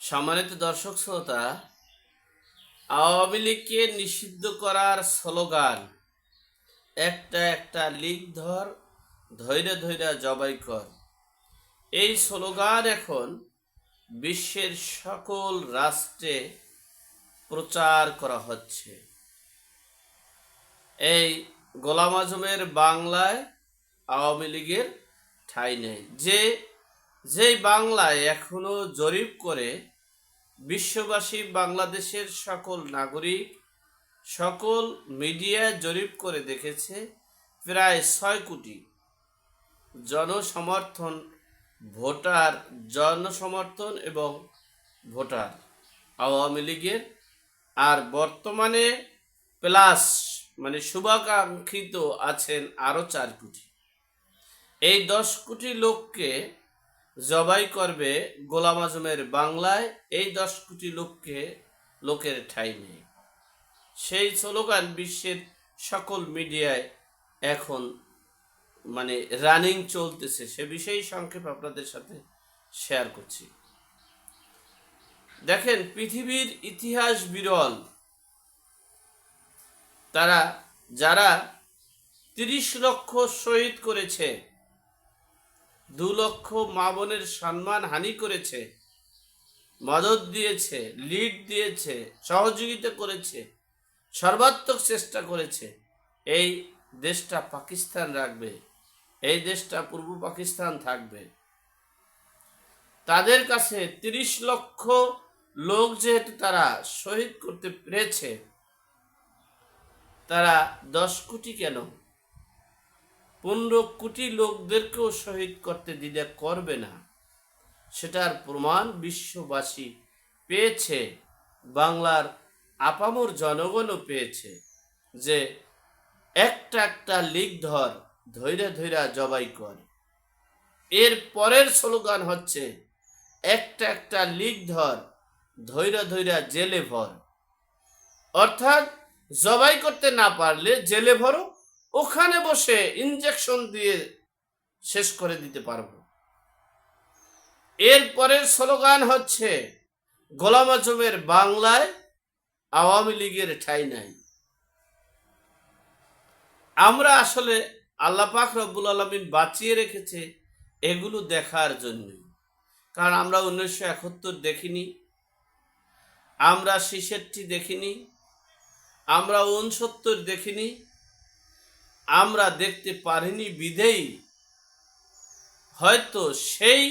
সম্মানিত দর্শক শ্রোতা, আওয়ামী লীগকে নিষিদ্ধ করার স্লোগান, একটা একটা লীগ ধর, ধৈর্য ধৈর্য জবাই কর। এই স্লোগান এখন বিশ্বের সকল রাষ্ট্রে প্রচার করা হচ্ছে। এই গোলাম আজমের বাংলায় আওয়ামী লীগের ঠাঁই নেই। যে যেই বাংলায় এখনও জরিপ করে বিশ্ববাসী বাংলাদেশের সকল নাগরিক, সকল মিডিয়ায় জরিপ করে দেখেছে প্রায় ছয় কোটি জনসমর্থন ভোটার, জনসমর্থন এবং ভোটার আওয়ামী লীগের। আর বর্তমানে প্লাস মানে শুভাকাঙ্ক্ষিত আছেন আরও চার কোটি। এই দশ কোটি লোককে জবাই করবে গোলাম আজমের বাংলায়, এই দশ কোটি লোককে, লোকের ঠাঁই নেই। সেই স্লোগান বিশ্বের সকল মিডিয়ায় এখন মানে রানিং চলতেছে। সে বিষয়ে সংক্ষেপ আপনাদের সাথে শেয়ার করছি। দেখেন, পৃথিবীর ইতিহাস বিরল। তারা, যারা তিরিশ লক্ষ শহীদ করেছে দু লক্ষ মা বোনের সম্মান হানি করেছে, মদত দিয়েছে লিড দিয়েছে, সহযোগিতা করেছে, সর্বাত্মক চেষ্টা করেছে। এই দেশটা পাকিস্তান রাখবে, এই দেশটা পূর্ব পাকিস্তান থাকবে। তাদের কাছে তিরিশ লক্ষ লোক যেহেতু তারা শহীদ করতে পেরেছে, তারা দশ কোটি কেন? পনেরো কোটি লোকদেরকেও শহীদ করতে দ্বিধা করবে না। সেটার প্রমাণ বিশ্ববাসী পেয়েছে, বাংলার আপামর জনগণও পেয়েছে যে একটা একটা লিগ ধর ধৈর্য ধৈর্য জবাই কর। এর পরের স্লোগান হচ্ছে, একটা একটা লিগ ধর ধৈর্য ধৈর্য জেলে ভর। অর্থাৎ জবাই করতে না পারলে জেলে ভরো ওখানে বসে ইনজেকশন দিয়ে শেষ করে দিতে পারব। এর পরের স্লোগান হচ্ছে, গোলাম আজমের বাংলায় আওয়ামী লীগের ঠাই নাই। আমরা আসলে আল্লাহ পাক রব্বুল আলমিন বাঁচিয়ে রেখেছে এগুলো দেখার জন্য। কারণ আমরা উনিশশো একাত্তর দেখিনি, আমরা ছেষট্টি দেখিনি, আমরা উনসত্তর দেখিনি আমরা দেখতে পারিনি বিধেই হয়তো সেই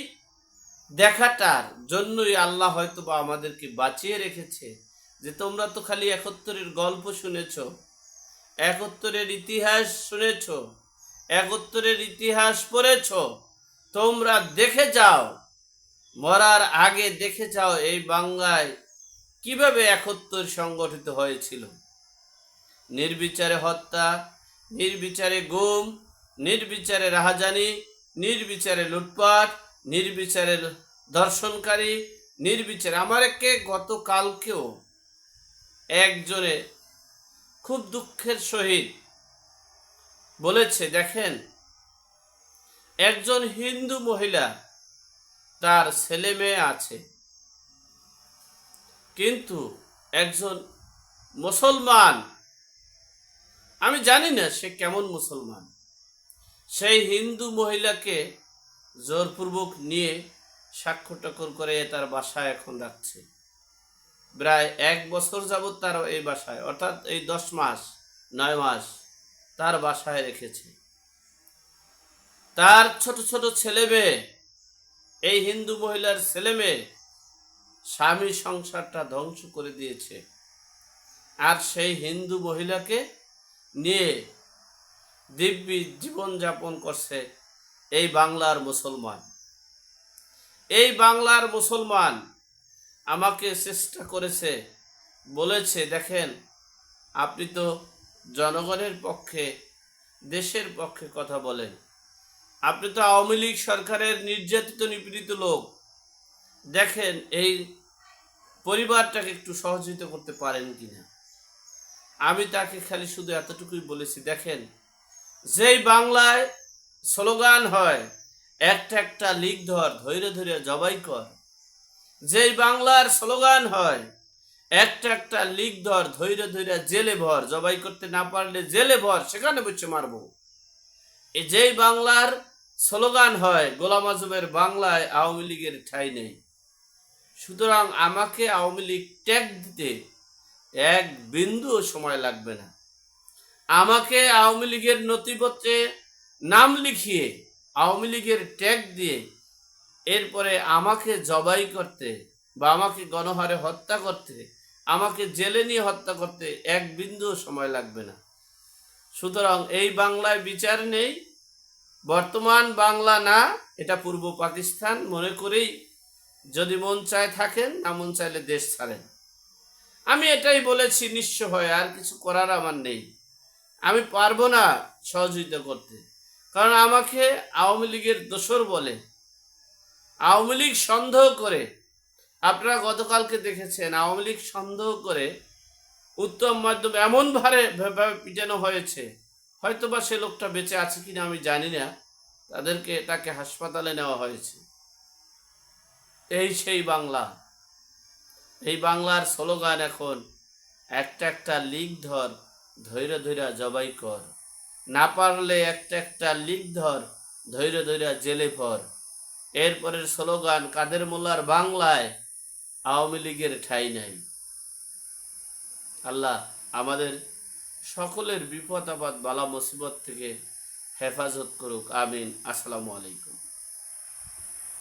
দেখাটার জন্যই আল্লাহ হয়তো বা আমাদেরকে বাঁচিয়ে রেখেছে যে তোমরা তো খালি একত্তরের গল্প শুনেছ, একত্তরের ইতিহাস শুনেছ, একত্তরের ইতিহাস পড়েছ, তোমরা দেখে যাও, মরার আগে দেখে যাও এই বাংলায় কীভাবে একত্তর সংগঠিত হয়েছিল। নির্বিচারে হত্যা নির্বিচারে গুম, নির্বিচারে রাহাজানি, নির্বিচারে লুটপাট, নির্বিচারে দর্শনকারী, নির্বিচারে আমার একে গতকালকেও একজনে খুব দুঃখের সহিত বলেছে, দেখেন, একজন হিন্দু মহিলা তার ছেলে মেয়ে আছে, কিন্তু একজন মুসলমান আমি জানি না সে কেমন মুসলমান। সেই হিন্দু মহিলাকে জোরপূর্বক নিয়ে সাক্ষ্য টাকর করে তার বাসায় এখন রাখছে প্রায় এক বছর যাবৎ তার এই বাসায়, অর্থাৎ এই দশ মাস, নয় মাস তার বাসায় রেখেছে। তার ছোট ছোট ছেলে মেয়ে, এই হিন্দু মহিলার ছেলে মেয়ে স্বামী সংসারটা ধ্বংস করে দিয়েছে। আর সেই হিন্দু মহিলাকে নিয়ে দিব্যি জীবনযাপন করছে এই বাংলার মুসলমান। এই বাংলার মুসলমান আমাকে চেষ্টা করেছে, বলেছে, দেখেন, আপনি তো জনগণের পক্ষে, দেশের পক্ষে কথা বলেন। আপনি তো আওয়ামী লীগ সরকারের নির্যাতিত, নিপীড়িত লোক। দেখেন, এই পরিবারটাকে একটু সহযোগিতা করতে পারেন কিনা। আমি তাকে খালি শুধু এতটুকুই বলেছি, দেখেন, যেই বাংলায় স্লোগান হয়, একটা একটা লিগ ধর, ধৈর্য ধৈর্য জবাই কর। যেই বাংলার স্লোগান হয়, একটা একটা লিগ ধর, ধৈর্য ধৈর্য জেলে ভর, জবাই করতে না পারলে জেলে ভর, সেখানে বসে মারবো। এই যেই বাংলার স্লোগান হয়, গোলাম আজমের বাংলায় আওয়ামী লীগের ঠাই নেই। সুতরাং আমাকে আওয়ামী লীগ ট্যাগ দিতে এক বিন্দু সময় লাগবে না। আমাকে আওয়ামী লীগের নথিপত্রে নাম লিখিয়ে, আওয়ামী লীগের ট্যাগ দিয়ে, এরপরে আমাকে জবাই করতে বা আমাকে গণহারে হত্যা করতে, আমাকে জেলে নিয়ে হত্যা করতে এক বিন্দু সময় লাগবে না। সুতরাং এই বাংলায় বিচার নেই। বর্তমান বাংলা না, এটা পূর্ব পাকিস্তান। মনে করেই যদি মন চায় থাকেন, না মন চাইলে দেশ ছাড়েন। আমি এটাই বলেছি, নিঃস্ব হয়ে আর কিছু করার আমার নেই। আমি পারব না সহযোগিতা করতে। কারণ আমাকে আওয়ামী লীগের দোসর বলে। আওয়ামী লীগ সন্দেহ করে। আপনারা গতকালকে দেখেছেন, আওয়ামী লীগ সন্দেহ করে উত্তম মাধ্যম এমন ভারে পিটানো হয়েছে। হয়তো বা সে লোকটা বেঁচে আছে কিনা আমি জানি না। তাদেরকে তাকে হাসপাতালে নেওয়া হয়েছে। এই সেই বাংলা। এই বাংলার স্লোগান এখন, একটা একটা লিগ ধর, ধৈর্য ধৈর্য জবাই কর। না পারলে একটা একটা লিগ ধর, ধৈর্য ধৈর্য জেলে ভর। এরপরের স্লোগান, কাদের মোল্লার বাংলায় আওয়ামী লীগের ঠাই নাই। আল্লাহ আমাদের সকলের বিপদ আপদ বালা মুসিবত থেকে হেফাজত করুক, আমিন। আসসালামু আলাইকুম।